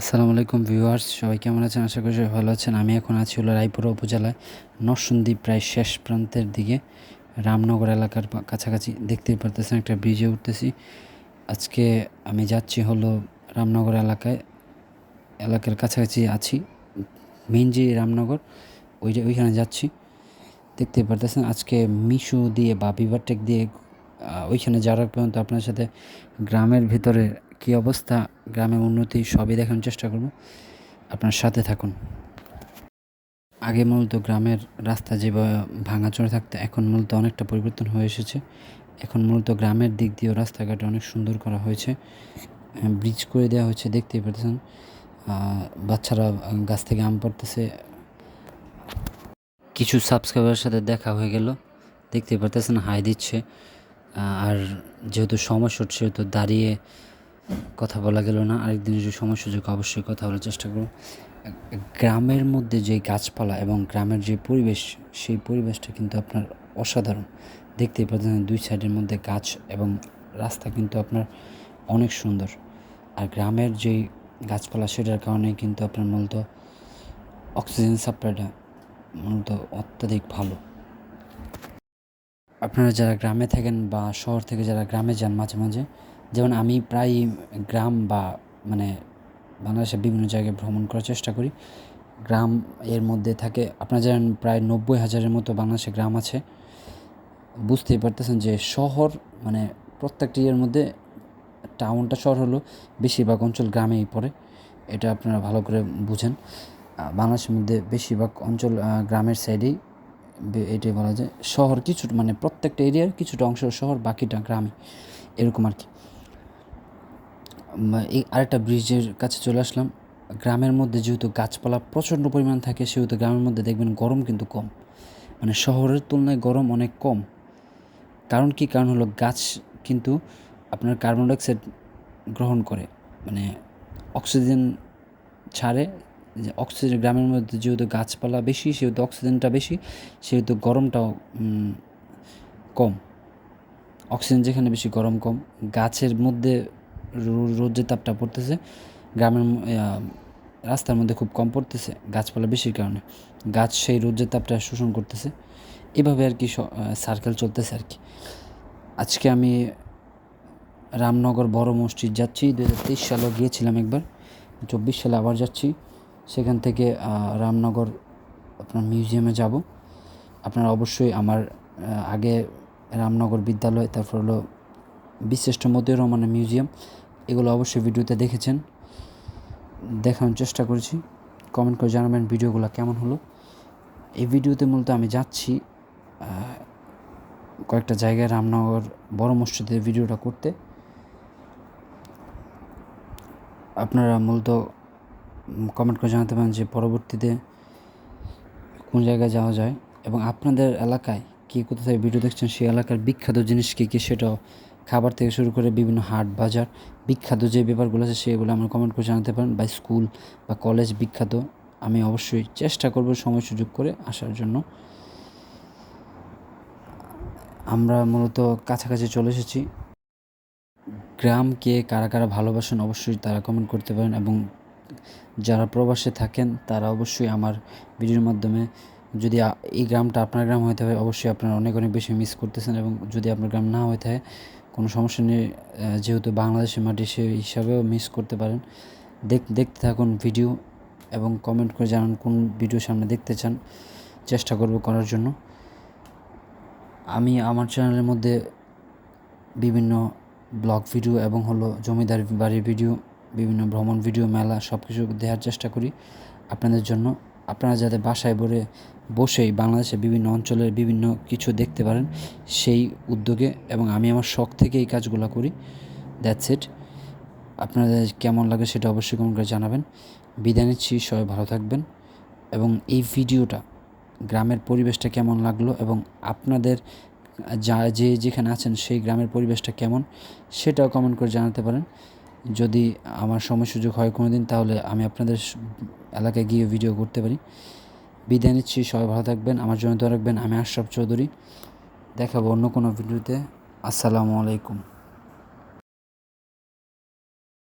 আসসালামু আলাইকুম ভিউয়ার্স, সবাই কেমন আছেন? আশা করি সবাই ভালো আছেন। আমি এখন আছি হলো রায়পুরা উপজেলায় নরসন্দী, প্রায় শেষ প্রান্তের দিকে। রামনগর এলাকার কাছাকাছি দেখতেই পারতেছেন একটা ব্রিজে উঠতেছি। আজকে আমি যাচ্ছি হলো রামনগর এলাকায়, এলাকার কাছাকাছি আছি মেইন যে রামনগর, ওই ওইখানে যাচ্ছি। দেখতেই পারতেছেন, আজকে মিশু দিয়ে বা বিভারটেক দিয়ে ওইখানে যাওয়ার পর্যন্ত আপনার সাথে গ্রামের ভিতরে কী অবস্থা? গ্রামের উন্নতি সবই দেখানোর চেষ্টা করব। আপনার সাথে থাকুন। আগে মূলত গ্রামের রাস্তা যেভাবে ভাঙাচোরা থাকতো, এখন মূলত অনেকটা পরিবর্তন হয়ে এসেছে। এখন মূলত গ্রামের দিক দিয়েও রাস্তাঘাট অনেক সুন্দর করা হয়েছে। ব্রিজ করে দেওয়া হয়েছে, দেখতেই পাচ্ছেন বাচ্চারা গাছ থেকে আম পড়তেছে। কিছু সাবস্ক্রাইবারের সাথে দেখা হয়ে গেল। দেখতে পারতেছেন হাই দিচ্ছে। আর যেহেতু সময় সেহেতু দাঁড়িয়ে কথা বলা গেল না। আরেকদিন যদি সময় সুযোগ, অবশ্যই কথা বলার চেষ্টা করব। গ্রামের মধ্যে যে গাছপালা এবং গ্রামের যে পরিবেশ, সেই পরিবেশটা কিন্তু আপনার অসাধারণ। দেখতেই পাচ্ছেন দুই সাইডের মধ্যে গাছ এবং রাস্তা কিন্তু আপনার অনেক সুন্দর। আর গ্রামের যেই গাছপালা, সেটার কারণে কিন্তু আপনার মূলত অক্সিজেন সাপ্লাইটা মূলত অত্যাধিক ভালো। আপনারা যারা গ্রামে থাকেন বা শহর থেকে যারা গ্রামে যান মাঝে মাঝে যেমন আমি প্রায় গ্রাম বা মানে বাংলাদেশের বিভিন্ন জায়গায় ভ্রমণ করার চেষ্টা করি। গ্রাম এর মধ্যে থাকে, আপনারা জানেন প্রায় নব্বই হাজারের মতো বাংলাদেশে গ্রাম আছে। বুঝতেই পারতেছেন যে শহর মানে প্রত্যেকটি ইয়ের মধ্যে টাউনটা শহর হলো, বেশিরভাগ অঞ্চল গ্রামেই পড়ে, এটা আপনারা ভালো করে বুঝেন। বাংলাদেশের মধ্যে বেশিরভাগ অঞ্চল গ্রামের সাইডেই এটাই বলা যায়। শহর কিছু মানে প্রত্যেকটা এরিয়ার কিছুটা অংশ শহর, বাকিটা গ্রামে এরকম আর কি। এই আরেকটা ব্রিজের কাছে চলে আসলাম। গ্রামের মধ্যে যেহেতু গাছপালা প্রচণ্ড পরিমাণ থাকে, সেহেতু গ্রামের মধ্যে দেখবেন গরম কিন্তু কম। মানে শহরের তুলনায় গরম অনেক কম। কারণ কি? কারণ হলো গাছ কিন্তু আপনার কার্বন ডাইঅক্সাইড গ্রহণ করে। মানে অক্সিজেন ছাড়ে, যে অক্সিজেন গ্রামের মধ্যে যেহেতু গাছপালা বেশি, সেহেতু অক্সিজেনটা বেশি, সেহেতু গরমটাও কম। অক্সিজেন যেখানে বেশি গরম কম। গাছের মধ্যে রোদের তাপটা পড়তেছে। গ্রামের রাস্তার মধ্যে খুব কম পড়তেছে, গাছপালা বেশির কারণে। গাছ সেই রোদের তাপটা শোষণ করতেছে। এভাবে আর কি সার্কেল চলতেছে আর কি। আজকে আমি রামনগর বড় মসজিদ যাচ্ছি। দু হাজার তেইশ সালেও গিয়েছিলাম একবার। চব্বিশ সালে আবার যাচ্ছি। সেখান থেকে রামনগর আপনার মিউজিয়ামে যাব। আপনারা অবশ্যই আমার আগে রামনগর বিদ্যালয়, তারপর হলো বিশিষ্ট মতিউর রহমানের মিউজিয়াম এগুলো অবশ্যই ভিডিওতে দেখেছেন। দেখানোর চেষ্টা করেছি। কমেন্ট করে জানাবেন ভিডিওগুলো কেমন হলো। এই ভিডিওতে মূলত আমি যাচ্ছি কয়েকটা জায়গায় রামনগর বড় মসজিদের ভিডিওটা করতে। আপনারা মূলত কমেন্ট করে জানাতে পারেন যে পরবর্তীতে কোন জায়গায় যাওয়া যায় এবং আপনাদের এলাকায় কী কোথায় ভিডিও দেখছেন, সেই এলাকার বিখ্যাত জিনিস কী কী সেটাও খাবার থেকে শুরু করে বিভিন্ন হাট বাজার, বিখ্যাত যে ব্যাপারগুলো আছে সেগুলো আমার কমেন্ট করে জানাতে পারেন বা স্কুল বা কলেজ বিখ্যাত। আমি অবশ্যই চেষ্টা করব সময় সুযোগ করে আসার জন্য। আমরা মূলত কাছাকাছি চলে এসেছি। গ্রামকে কারা কারা ভালোবাসেন অবশ্যই তারা কমেন্ট করতে পারেন এবং যারা প্রবাসে থাকেন তারা অবশ্যই আমার ভিডিওর মাধ্যমে যদি এই গ্রামটা আপনার গ্রাম হয়ে থাকে, অবশ্যই আপনারা অনেক অনেক বেশি মিস করতেছেন এবং যদি আপনার গ্রাম না হয়ে থাকে কোনো সমস্যা নেই যেহেতু বাংলাদেশের মাটি সে হিসাবেও মিস করতে পারেন। দেখ, দেখতে থাকুন ভিডিও এবং কমেন্ট করে জানান কোন ভিডিও সামনে দেখতে চান। চেষ্টা করব করার জন্য। আমি আমার চ্যানেলের মধ্যে বিভিন্ন ব্লগ ভিডিও এবং হলো জমিদার বাড়ির ভিডিও বিভিন্ন ভ্রমণ ভিডিও মেলা সব কিছু দেওয়ার চেষ্টা করি আপনাদের জন্য। আপনারা যাতে বাসায় বসে বসেই বাংলাদেশের বিভিন্ন অঞ্চলের বিভিন্ন কিছু দেখতে পারেন, সেই উদ্যোগে এবং আমি আমার শখ থেকে এই কাজগুলো করি। দ্যাটস ইট আপনাদের কেমন লাগে সেটা অবশ্যই কমেন্ট করে জানাবেন। বিদায় নিচ্ছি, সবাই ভালো থাকবেন এবং এই ভিডিওটা গ্রামের পরিবেশটা কেমন লাগল এবং আপনাদের যা, যে যেখানে আছেন সেই গ্রামের পরিবেশটা কেমন সেটাও কমেন্ট করে জানাতে পারেন। যদি আমার সময় সুযোগ হয় কোনো দিন তাহলে আমি আপনাদের এলাকায় গিয়ে ভিডিও করতে পারি। বিদায় নিচ্ছি, সবাই ভালো থাকবেন, আমার জন্য দোয়া রাখবেন, আমি আশরাফ চৌধুরী। দেখাবো অন্য কোনো ভিডিওতে আসসালামু আলাইকুম।